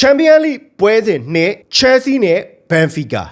ချန်ပီယံလိပွဲစဉ်နှစ်ချယ်ဆီနဲ့ဘန်ဖီကာ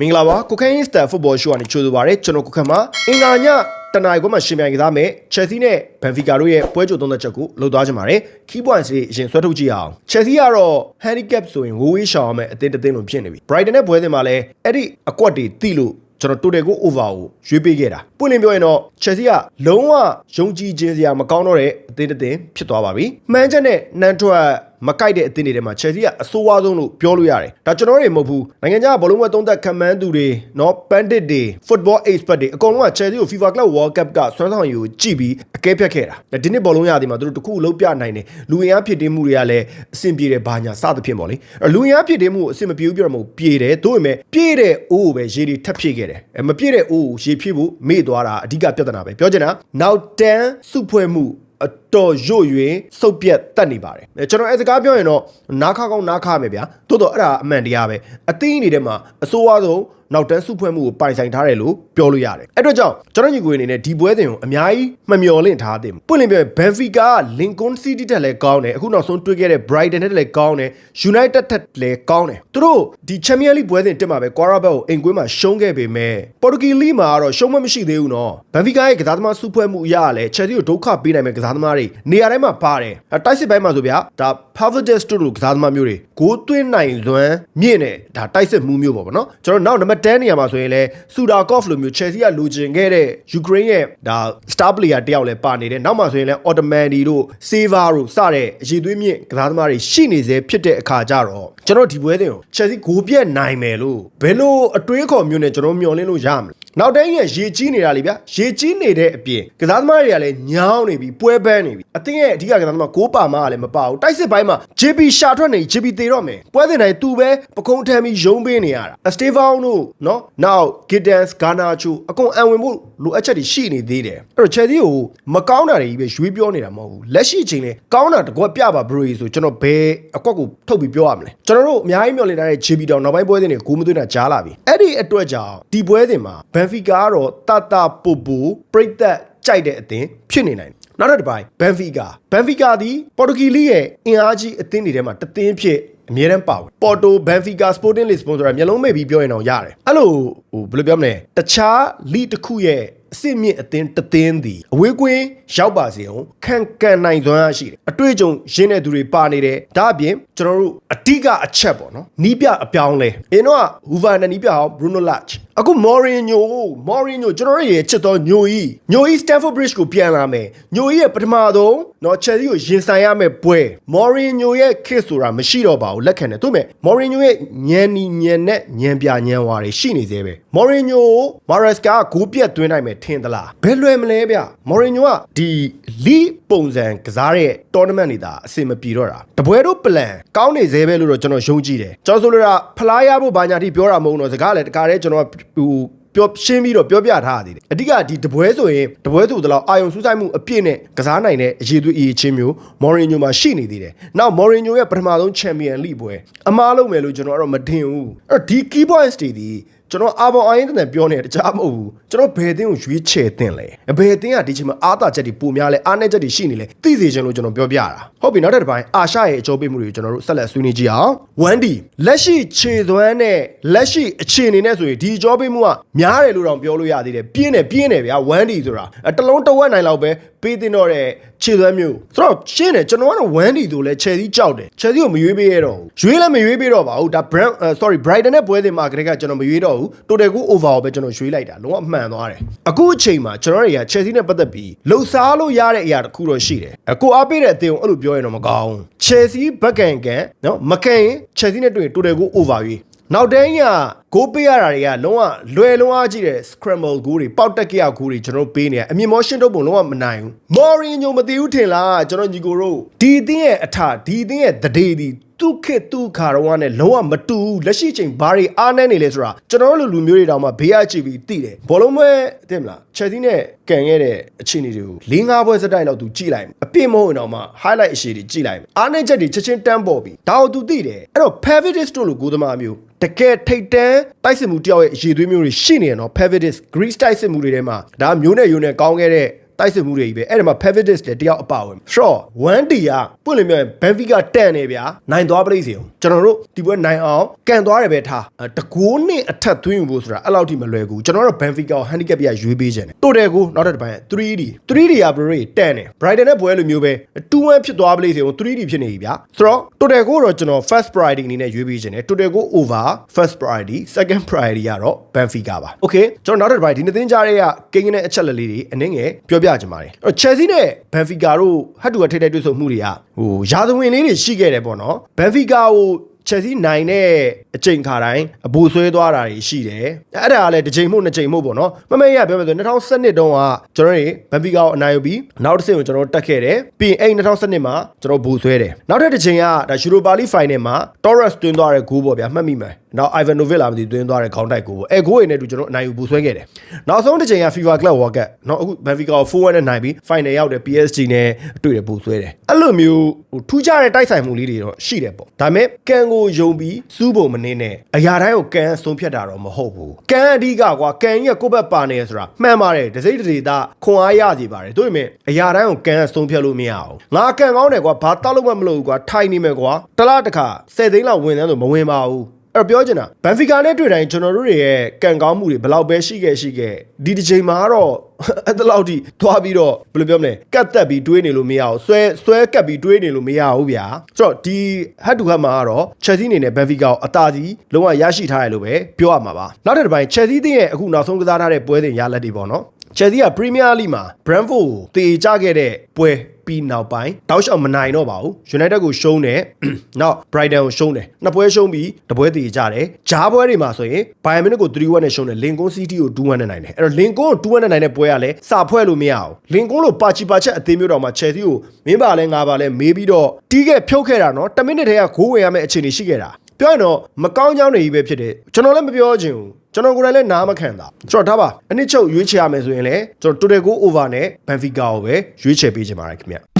မင်္ဂလာပါကိုခိုင်းစတာဖုတ်ဘောရှိုးကနေကြိုဆိုပါရစေကျွန်တော်ကိုခန့်ပါအင်္ဂါညတနင်္လာရီကမှရှင်ပြိုင်ကစားမယ်ချယ်ဆီနဲ့ဘန်ဖီကာတို့ရဲ့ပွဲကြိုသုံးသက်ချက်ကိုလှုပ်သွားကြပါမယ် key points တွေအရင်ဆွဲထုတ်ကြည့်အောင်ချယ်ဆီကတော့ handicap ဆိုရင်ဝိုးဝေးရှောင်ရမယ်အတင်းတတင်းလိုဖြစ်နေပြီ Brighton နဲ့ပွဲစဉ်မှာလည်းအဲ့ဒီအကွက်တွေတိလို့ ကျွန်တော်တိုတယ်ကို over ကိုရွေးပေးခဲ့တာပွင့်လင်းပြောရင်တော့ Chelsea ကလုံးဝယုံကြည်ခြင်းစရာမကောင်းတော့တဲ့အသင်းတစ်သင်းဖြစ်သွားပါပြီ။မှန်ချက်နဲ့နန်ထွက် မကိုက်တဲ့အသင်းတွေထဲမှာ Chelsea ကအဆိုးဝါးဆုံးလို့ပြောလို့ရတယ်။ဒါကျွန်တော်တွေမဟုတ်ဘူး။နိုင်ငံခြားဘောလုံးဝဲသုံးသက်ခံမှန်းသူတွေနော် Pandit တွေ Football Expert တွေအကုန်လုံးက Chelsea ကို FIFA Club World Cup ကဆွမ်းဆောင်ရည်ကိုကြည့်ပြီးအကဲဖြတ်ခဲ့တာ။ဒီနှစ်ဘောလုံးရသည်မှာသူတို့တခုလုံးပြနိုင်တယ်။လူဝင်အားဖြစ်တင်းမှုတွေကလည်းအဆင်ပြေတယ်ဘာညာစသဖြင့်ပေါ့လေ။အဲ့လူဝင်အားဖြစ်တင်းမှုကိုအဆင်မပြေဘူးပြောတော့မဟုတ်ပြေတယ်။သို့ပေမဲ့ပြေတဲ့အိုးကိုပဲရေတွေထပ်ဖြည့်ခဲ့တယ်။အဲမပြေတဲ့အိုးကိုရေဖြည့်ဖို့မေ့သွားတာအဓိကပြဿနာပဲ။ပြောချင်တာနောက်တန်းစုဖွဲ့မှုအတော်ရွ့ရွင်စုပ်ပြတ်တက်နေပါတယ်အဲကျွန်တော်အဲစကားပြောရင်တော့နားခါကောင်းနားခါမယ်ဗျာတိုးတော့အဲ့ဒါအမှန်တရားပဲအသင်းအနေနဲ့မှာအစိုးရဆုံးနောက်တန်းစုဖွဲ့မှုကိုပိုင်ဆိုင်ထားတယ်လို့ပြောလို့ရတယ်အဲ့တော့ကြောင့်ကျွန်တော်ညီကိုအနေနဲ့ဒီပွဲတင်ကိုအများကြီးမမျော်လင့်ထားသေးဘူးပွင့်လင်းပြောရင်ဘန်ဖီကာကလင်ကွန်စီးတီးတက်လည်းကောင်းတယ်အခုနောက်ဆုံးတွေ့ခဲ့တဲ့ Brighton တက်လည်းကောင်းတယ် United တက်လည်းကောင်းတယ်သူတို့ဒီ Champions League ပွဲစဉ်တက်မှာပဲ Quarabet ကိုအိမ်ကွင်းမှာရှုံးခဲ့ပေမဲ့ Portuguese League မှာကတော့ရှုံးမမရှိသေးဘူးနော်ဘန်ဖီကာရဲ့ကစားသမားစုဖွဲ့မှုအရလည်း Chelsea ကိုဒုက္ခပေးနိုင်မဲ့ကစားသမားတွေနေရာတိုင်းမှာပါတယ်အဲတိုက်စစ်ပိုင်းမှာဆိုဗျာဒါ Pavardis တို့လိုကစားသမားမျိုးတွေဂိုးသွင်းနိုင်လွန်းမြင့်တဲ့ဒါတိုက်စစ်မှုမျိုးပေါ့ဗောနော်ကျွန်တော်နောက်နံပါတ်10နေရာမှာဆိုရင်လည်းဆူဒါကော့ဖလိုမျိုး Chelsea ကလူချင်ခဲ့တဲ့ Ukraine ရဲ့ဒါ star player တယောက်လည်းပါနေတယ်နောက်မှာဆိုရင်လည်း Ottomani တို့ Seva တို့စတဲ့အရေးသွေးမြင့်ကစားသမားတွေရှိနေစေဖြစ်တဲ့အခါကျတော့ကျွန်တော်ဒီပွဲတင်ကို Chelsea ဂိုးပြက်နိုင်မယ်လို့ဘယ်လိုအတွေးခေါ်မျိုးနဲ့ကျွန်တော်မျှော်လင့်လို့ရမလဲ နောက်တိုင်းရဲ့ရေကြီးနေတာလေဗျာရေကြီးနေတဲ့အပြင်ကစားသမားတွေကလည်းညောင်းနေပြီပွဲပန်းနေပြီအတင်းရဲ့အဓိကကစားသမားကိုပါမကလည်းမပါဘူးတိုက်စစ်ပိုင်းမှာ JP ရှာထွက်နေ JP တေတော့မယ်ပွဲစဉ်တိုင်းသူပဲပကုံးထမ်းပြီးရုံးပေးနေရတာအစတေဗောင်းတို့နော်နောက် Giddens Garnacho အကုန်အံဝင်ဖို့လိုအပ်ချက်တွေရှိနေသေးတယ်အဲ့တော့ Chelsea ကိုမကောင်းတာတွေကြီးပဲရွေးပြောနေတာမဟုတ်ဘူးလက်ရှိချိန်လေကောင်းတာတကွက်ပြပါ bro ဆိုကျွန်တော်ဘယ်အကွက်ကိုထုတ်ပြီးပြောရမလဲကျွန်တော်တို့အများကြီးမျှော်လင့်ထားတဲ့ JP တောင်နောက်ပိုင်းပွဲစဉ်တွေဂိုးမသွင်းတာကြားလာပြီအဲ့ဒီအတွက်ကြောင့်ဒီပွဲစဉ်မှာ Benfica ကတော့တတပူပူပြိသက်ကြိုက်တဲ့အသင်းဖြစ်နေနိုင်တယ်နောက်တစ်ပိုင်းဘန်ဖီကာဘန်ဖီကာသည်ပေါ်တူဂီလိရဲ့အင်အားကြီးအသင်းတွေထဲမှာတသင်းဖြစ်အမြဲတမ်းပါဝင်ပေါ်တိုဘန်ဖီကာစပိုတင်လစ်စပွန်ဆိုတာမျိုးလုံးမဲ့ပြီးပြောရင်တော့ရတယ်အဲ့လိုဟိုဘယ်လိုပြောမလဲတခြားလိတစ်ခုရဲ့ အစ်စ်မြင့်အသင်းတသင်းသည်အဝေးကွင်းရောက်ပါစေအောင်ခံကန်နိုင်စွမ်းရရှိတယ်အတွေ့အကြုံရင်းတဲ့သူတွေပါနေတယ်ဒါအပြင်ကျွန်တော်တို့အတိကအချက်ပေါ့နော်နီးပြအပြောင်းလဲအင်းတော့ဟူဗာနဲ့နီးပြအောင်ဘရူနိုလတ်အခုမော်ရီညိုမော်ရီညိုကျွန်တော်တို့ရဲ့ချစ်တော်ညိုကြီးညိုကြီးစတန်ဖို့ဘရစ်ကိုပြန်လာမယ်ညိုကြီးရဲ့ပထမဆုံးနော်ချယ်ဆီကိုရင်ဆိုင်ရမယ်ပွဲမော်ရီညိုရဲ့ခစ်ဆိုတာမရှိတော့ပါဘူးလက်ခံတယ်သူမဲ့မော်ရီညိုရဲ့ညံနီညံနဲ့ညံပြညံဝါတွေရှိနေသေးပဲမော်ရီညိုမာရက်စကာဂိုးပြက်သွင်းနိုင်မယ်ထင်သလားဘယ်လွယ်မလဲဗျမော်ရီညိုကဒီလီပုံစံကစားတဲ့ tournament တွေဒါအဆင်မပြေတော့တာတပွဲတို့ပလန်ကောင်းနေသေးပဲလို့တော့ကျွန်တော်ယုံကြည်တယ်ကျွန်တော်ဆိုလိုတာဖလားရဖို့ဘာညာတိပြောတာမဟုတ်တော့စကားလည်းတကားတည်းကျွန်တော်ဟို ပြောရှင်းပြီးတော့ပြောပြထားသေးတယ်အဓိကဒီတပွဲဆိုရင်တပွဲဆိုတော့အာယုံစူးစိုက်မှုအပြည့်နဲ့ကစားနိုင်တဲ့အရေးသွေးအရေးချင်းမျိုးမော်ရီညိုမှာရှိနေသေးတယ်။နောက်မော်ရီညိုရဲ့ပထမဆုံးချန်ပီယံလိပွဲအမားလုံးမယ်လို့ကျွန်တော်ကတော့မထင်ဘူး။အဲ့တော့ဒီ key points တွေဒီ ကျွန်တော်အာဘောင်အရင်တည်းပြောနေတခြားမဟုတ်ဘူးကျွန်တော်ဘယ်အသင်းကိုရွေးချယ်တင်လဲဘယ်အသင်းကဒီချိန်မှာအားသာချက်တွေပိုများလဲအားနည်းချက်တွေရှိနေလဲသိစေချင်လို့ကျွန်တော်ပြောပြတာဟုတ်ပြီနောက်တစ်ပိုင်းအာရှရဲ့အကျိုးပေးမှုတွေကိုကျွန်တော်တို့ဆက်လက်ဆွေးနွေးကြည့်အောင် 1D လက်ရှိခြေသွမ်းနဲ့လက်ရှိအခြေအနေနဲ့ဆိုရင်ဒီအကျိုးပေးမှုကများတယ်လို့တောင်ပြောလို့ရသေးတယ်ပြင်းတယ်ပြင်းတယ်ဗျာ 1D ဆိုတာအတလုံးတဝက်နိုင်လောက်ပဲပေးတင်တော့တဲ့ခြေသွမ်းမျိုးဆိုတော့ရှင်းတယ်ကျွန်တော်ကတော့ 1D ဆိုလဲခြေသီးကြောက်တယ်ခြေသီးကိုမရွေးပေးရတော့ဘူးရွေးလည်းမရွေးပေးတော့ပါဘူးဒါ brand sorry Brighton နဲ့ပွဲစဉ်မှာကတည်းကကျွန်တော်မရွေးတော့ဘူး total ကို over ကိုပဲကျွန်တော်ရွေးလိုက်တာလုံးဝအမှန်သွားတယ်အခုအချိန်မှာကျွန်တော်တွေက Chelsea နဲ့ပတ်သက်ပြီးလှုပ်ရှားလို့ရတဲ့အရာတစ်ခုတော့ရှိတယ်အကိုအားပေးတဲ့အသင်းကိုအဲ့လိုပြောရင်တော့မကောင်း Chelsea ဘက်ကန်ကန်နော်မကန်ရင် Chelsea နဲ့တွေ့ရင် total ကို over ရွေးနောက်တန်းကဂိုးပေးရတာတွေကလုံးဝလွယ်လုံးအားကြည့်တဲ့ scramble ဂိုးတွေပေါက်တက်ကြရဂိုးတွေကျွန်တော်ပေးနေရအမြင်မောရှင်းတော့ပုံလုံးဝမနိုင်ဘူးမော်ရီညိုမသိဘူးထင်လားကျွန်တော်ညီကိုတို့ဒီအသင်းရဲ့အထဒီအသင်းရဲ့တဒေဒီ သူခေတ်သူခါတော့နဲ့လုံးဝမတူဘူးလက်ရှိချိန်ဘာတွေအားနည်းနေလဲဆိုတာကျွန်တော်တို့လူလူမျိုးတွေတောင်မှဘေးရကြည့်ပြီးသိတယ်ဘောလုံးပွဲသိမလားချက်သီးနဲ့ကန်ခဲ့တဲ့အခြေအနေတွေကို၄၅ပွဲစတိုက်လောက်သူကြည့်လိုက်အပြည့်မဟုတ်ရင်တော့မှ highlight အရှိတွေကြည့်လိုက်အားနည်းချက်တွေချက်ချင်းတန်းပေါ်ပြီးဒါကိုသူသိတယ်အဲ့တော့ Pavidis တို့လိုကိုသမားမျိုးတကယ်ထိတ်တန်းတိုက်စစ်မှုတယောက်ရဲ့အရေးသွေးမျိုးတွေရှိနေရနော် Pavidis Greece တိုက်စစ်မှုတွေထဲမှာဒါမျိုးနဲ့ယုံနဲ့ကောင်းခဲ့တဲ့ တိုက်စစ်မှုတွေကြီးပဲအဲ့ဒီမှာ Pavidis လည်းတယောက်အပါဝင် short 1D ကပွင့်လင်းပြောရင် Benfica တန်နေဗျာနိုင်သွားပလိစီအောင်ကျွန်တော်တို့ဒီပွဲနိုင်အောင်ကန်သွားတယ်ပဲထားအဲတကိုးနဲ့အထက်သွင်းယူဖို့ဆိုတာအဲ့လောက်ထိမလွယ်ဘူးကျွန်တော်တို့ Benfica ကို handicap ပြရွေးပေးခြင်းတယ်တိုတယ်ကိုနောက်တစ်ပိုင်း 3D 3D က Bray တန်တယ် Brighton နဲ့ပွဲလိုမျိုးပဲ2-1ဖြစ်သွားပလိစီအောင် 3D ဖြစ်နေပြီဗျာဆိုတော့တိုတယ်ကိုတော့ကျွန်တော် first priority အနေနဲ့ရွေးပေးခြင်းတယ်တိုတယ်ကို over first priority second priority ကတော့ Benfica ပါ okay ကျွန်တော်နောက်တစ်ပိုင်းဒီနှစ်သင်းကြားရဲ့ကိန်းကိန်းနဲ့အချက်လက်လေးတွေအနည်းငယ်ပြောပြချင်ပါတယ်အဲ့ Chelsea နဲ့ Benfica တို့ဟတ်တူကထိတဲ့တွေ့ဆုံမှုတွေကဟိုရာသဝင်လေးတွေရှိခဲ့တယ်ပေါ့နော် Benfica ကို Chelsea နိုင်တဲ့အချိန်ခါတိုင်းအဘူဆွဲသွားတာတွေရှိတယ်အဲ့ဒါကလည်းတစ်ချိန်မို့နှစ်ချိန်မို့ပေါ့နော်မမေးရပြောမယ်ဆို2012တုန်းကကျွန်တော်တွေ Benfica ကိုအနိုင်ယူပြီးနောက်တစ်ဆင့်ကိုကျွန်တော်တက်ခဲ့တယ်ပြီးရင်အဲ့2012မှာကျွန်တော်ဘူဆွဲတယ်နောက်ထပ်တစ်ချိန်ကဒါ Europa League Final မှာ Torres တွင်းသွားတဲ့ဂိုးပေါ့ဗျာမှတ်မိမယ်နောက် Ivanovic လာမသိတွင်းသွားတဲ့ခေါင်းတိုက်ဂိုးပေါ့အဲဂိုးရင်းနဲ့တူကျွန်တော်အနိုင်ယူဘူဆွဲခဲ့တယ်နောက်ဆုံးတစ်ချိန်က FIFA Club World Cup နော်အခု Benfica ကို4-1နဲ့နိုင်ပြီး Final ရောက်တယ် PSG နဲ့တွေ့တယ်ဘူဆွဲတယ်အဲ့လိုမျိုးဟိုထူးခြားတဲ့တိုက်ဆိုင်မှုလေးတွေတော့ရှိတယ်ပေါ့ဒါပေမဲ့ကန်ကိုယုံပြီးစူးပုံမနေနဲ့အရာတိုင်းကိုကန်ဆုံးဖြတ်တာတော့မဟုတ်ဘူးကန်အဓိကကွာကန်ကြီးကကိုယ့်ဘက်ပါနေရဆိုတာမှန်ပါတယ်ဒစိမ့်ဒစိတာခွန်အားရစီပါတယ်တို့ပေမဲ့အရာတိုင်းကိုကန်ဆုံးဖြတ်လို့မရအောင်ငါကန်ကောင်းတယ်ကွာဘာတောက်လို့မှမလုပ်ဘူးကွာထိုင်နေမယ်ကွာတလားတစ်ခါ10သိန်းလောက်ဝင်သန်းဆိုမဝင်ပါဘူး အဲ့တော့ပြောချင်တာဘန်ဖီကာနဲ့တွေ့တိုင်းကျွန်တော်တို့တွေရဲ့ကံကောင်းမှုတွေဘယ်လောက်ပဲရှိခဲ့ရှိခဲ့ဒီတစ်ချိန်မှာတော့အဲ့တလောက်ထိသွားပြီးတော့ဘယ်လိုပြောမလဲကတ်တက်ပြီးတွေးနေလို့မရအောင်ဆွဲဆွဲကတ်ပြီးတွေးနေလို့မရဘူးဗျာဆိုတော့ဒီဟတ်တူဟတ်မှာကတော့ Chelsea အနေနဲ့ Benfica ကိုအသာစီးလုံးဝရရှိထားရလို့ပဲပြောရမှာပါနောက်တစ်ပိုင်း Chelsea တင်းရဲ့အခုနောက်ဆုံးကစားထားတဲ့ပွဲစဉ်ရလက်တွေပေါ့နော် Chelsea က Premier League မှာ Brentford ကိုတေချခဲ့တဲ့ပွဲပြီးနောက်ပိုင်းတောက်လျှောက်မနိုင်တော့ပါဘူး United ကိုရှုံးတယ်နောက် Brighton ကိုရှုံးတယ်နှစ်ပွဲရှုံးပြီးတပွဲတေကြတယ်ဂျားပွဲတွေမှာဆိုရင် Bayern Munich ကို3-1နဲ့ရှုံးတယ် Lincoln City ကို2-1နဲ့နိုင်တယ်အဲ့တော့ Lincoln ကို2-1နဲ့နိုင်တဲ့ပွဲကလည်းစာဖွဲ့လို့မရအောင် Lincoln လို့ပါချီပါချက်အသေးမျိုးတော့မှ Chelsea ကိုမင်းပါလဲငါပါလဲမေးပြီးတော့တီးခဲ့ဖြုတ်ခဲ့တာနော်10မိနစ်တည်းကဂိုးဝင်ရမယ့်အခြေအနေရှိခဲ့တာ ပြောရင်တော့မကောင်းကြောင်းတွေကြီးပဲဖြစ်တယ်ကျွန်တော်လည်းမပြောချင်ဘူးကျွန်တော်ကိုယ်တိုင်လည်းနားမခံတာကျွန်တော်ဒါပါအနည်းချုပ်ရွေးချယ်ရမယ်ဆိုရင်လည်းကျွန်တော် Total Go Over နဲ့ Benfica ကိုပဲရွေးချယ်ပေးချင်ပါတယ်ခင်ဗျ